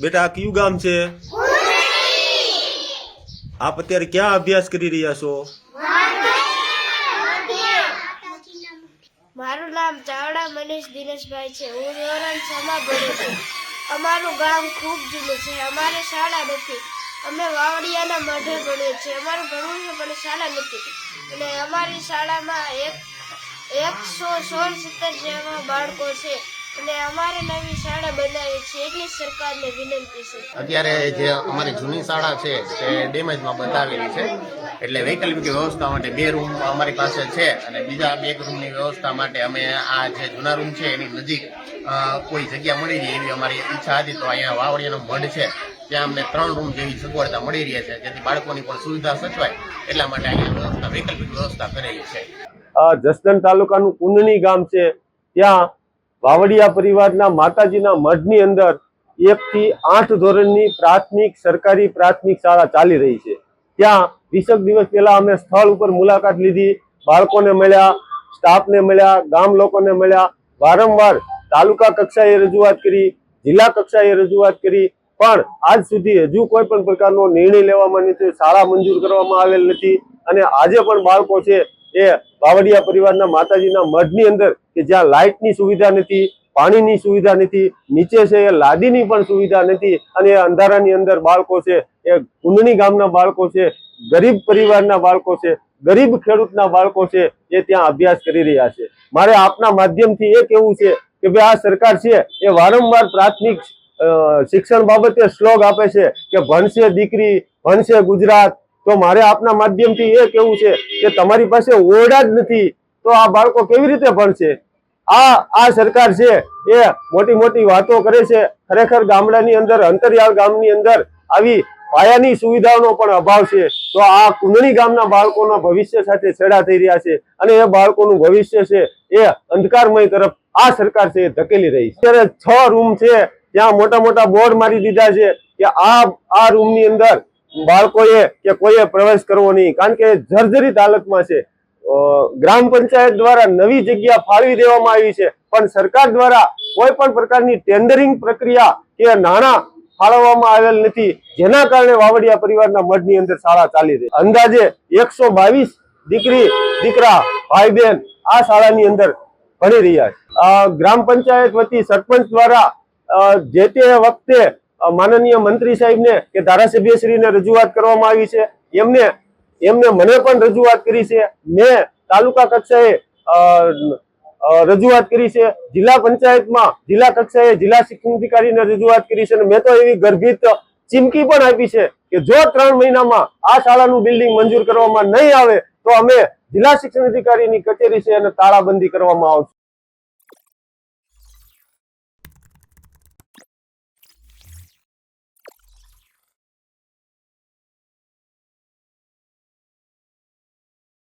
બેટા, આ કયું ગામ છે? આપ અત્યારે ક્યાં અભ્યાસ કરી રહ્યા છો? મારું નામ ચાવડા મનીષ દિનેશભાઈ છે. હું ધોરણ છમાં ભણું છું. અમારું ગામ ખૂબ જૂનું છે. અમારે શાળા નથી. અમે વાવડિયાના મઢે ભણીએ છીએ. અમારું ભણવું છે, પણ શાળા નથી. અને અમારી શાળામાં એક એકસો સોળ સિત્તેર જેવા બાળકો છે. અને અમારે નવી શાળા બનાવી છે એટલી સરકારને વિનંતી છે. અત્યારે જે અમારી જૂની શાળા છે તે ડેમેજમાં બતાવેલી છે. એટલે વૈકલ્પિક વ્યવસ્થા માટે બે રૂમ અમારી પાસે છે અને બીજા બે રૂમની વ્યવસ્થા માટે અમે આ જે જૂના રૂમ છે એની નજીક કોઈ જગ્યા મળી રહી એવી અમારી ઈચ્છા હતી. તો અહીંયા વાવડિયાનો મઢ છે ત્યાં અમને ત્રણ રૂમ જેવી સગવડતા મળી રહી છે જેથી બાળકોની પણ સુવિધા સચવાય એટલા માટે અહીંયા વ્યવસ્થા વૈકલ્પિક વ્યવસ્થા કરેલી છે. આ જસદણ તાલુકાનું કુંડણી ગામ છે ત્યાં વાવડિયા પરિવારના માતાજીના મઢની અંદર એક થી આઠ ધોરણની પ્રાથમિક, સરકારી પ્રાથમિક શાળા ચાલી રહી છે. ત્યાં વીસેક દિવસ પહેલા અમે સ્થળ ઉપર મુલાકાત લીધી. બાળકોને મળ્યા, સ્ટાફને મળ્યા, ગામ લોકોને મળ્યા. વારંવાર તાલુકા કક્ષાએ રજૂઆત કરી, જિલ્લા કક્ષાએ રજૂઆત કરી. પણ આજ સુધી હજુ કોઈ પણ પ્રકારનો નિર્ણય લેવામાં નથી, શાળા મંજૂર કરવામાં આવેલ નથી. અને આજે પણ બાળકો છે એ બાવળિયા પરિવારના માતાજીના મઢની અંદર કે જ્યાં લાઇટની સુવિધા નથી, પાણીની સુવિધા નથી, નીચે છે એ લાદીની પણ સુવિધા નથી અને એ અંધારાની અંદર બાળકો છે, એ કુંડણી ગામના બાળકો છે, ગરીબ પરિવારના બાળકો છે, ગરીબ ખેડૂતના બાળકો છે એ ત્યાં અભ્યાસ કરી રહ્યા છે. મારે આપના માધ્યમથી એ કહેવું છે કે ભાઈ આ સરકાર છે એ વારંવાર પ્રાથમિક શિક્ષણ બાબતે શ્લોગ આપે છે કે ભણશે દીકરી, ભણશે ગુજરાત તો મારે આપના માધ્યમથી એ કેવું છે કે તમારી પાસે ઓરડા જ નથી, તો આ બાળકો કેવી રીતે ભણશે? આ આ સરકાર છે, એ મોટી મોટી વાતો કરે છે, ખરેખર ગામડાની અંદર, અંતરિયાળ ગામની અંદર આવી પાયાની સુવિધાઓનો પણ અભાવ છે. તો આ કુંડણી ગામના બાળકોના ભવિષ્ય સાથે છેડા થઈ રહ્યા છે અને એ બાળકોનું ભવિષ્ય છે એ અંધકારમય તરફ આ સરકાર છે એ ધકેલી રહી છે. અત્યારે છ રૂમ છે, ત્યાં મોટા મોટા બોર્ડ મારી દીધા છે કે આ આ રૂમની અંદર બાળકોએ કે કોઈએ પ્રવેશ કરવો નહીં. કારણ કે જર્જરિત હાલતમાં છે. ગ્રામ પંચાયત દ્વારા નવી જગ્યા ફાળવી દેવામાં આવી છે. પણ સરકાર દ્વારા કોઈ પણ પ્રકારની ટેન્ડરિંગ પ્રક્રિયા કે નાણાં ફાળવવામાં આવેલ નથી. જેના કારણે વાવડિયા પરિવારના મઢની અંદર શાળા ચાલી રહી. અંદાજે એકસો બાવીસ દીકરી, દીકરા ભાઈ બહેન આ શાળાની અંદર ભણી રહ્યા છે. ગ્રામ પંચાયત વતી સરપંચ દ્વારા જે તે વખતે માનનીય મંત્રી સાહેબને કે ધારાસભ્યશ્રીને રજૂઆત કરવામાં આવી છે. એમને એમને મને પણ રજૂઆત કરી છે. મેં તાલુકા કક્ષાએ રજૂઆત કરી છે. જિલ્લા પંચાયતમાં જિલ્લા કક્ષાએ જિલ્લા શિક્ષણ અધિકારીને રજૂઆત કરી છે અને મેં તો એવી ગર્ભિત ચીમકી પણ આપી છે કે જો ત્રણ મહિનામાં આ શાળાનું બિલ્ડિંગ મંજૂર કરવામાં નહીં આવે, તો અમે જિલ્લા શિક્ષણ અધિકારીની કચેરી છે અને તાળાબંધી કરવામાં આવશે.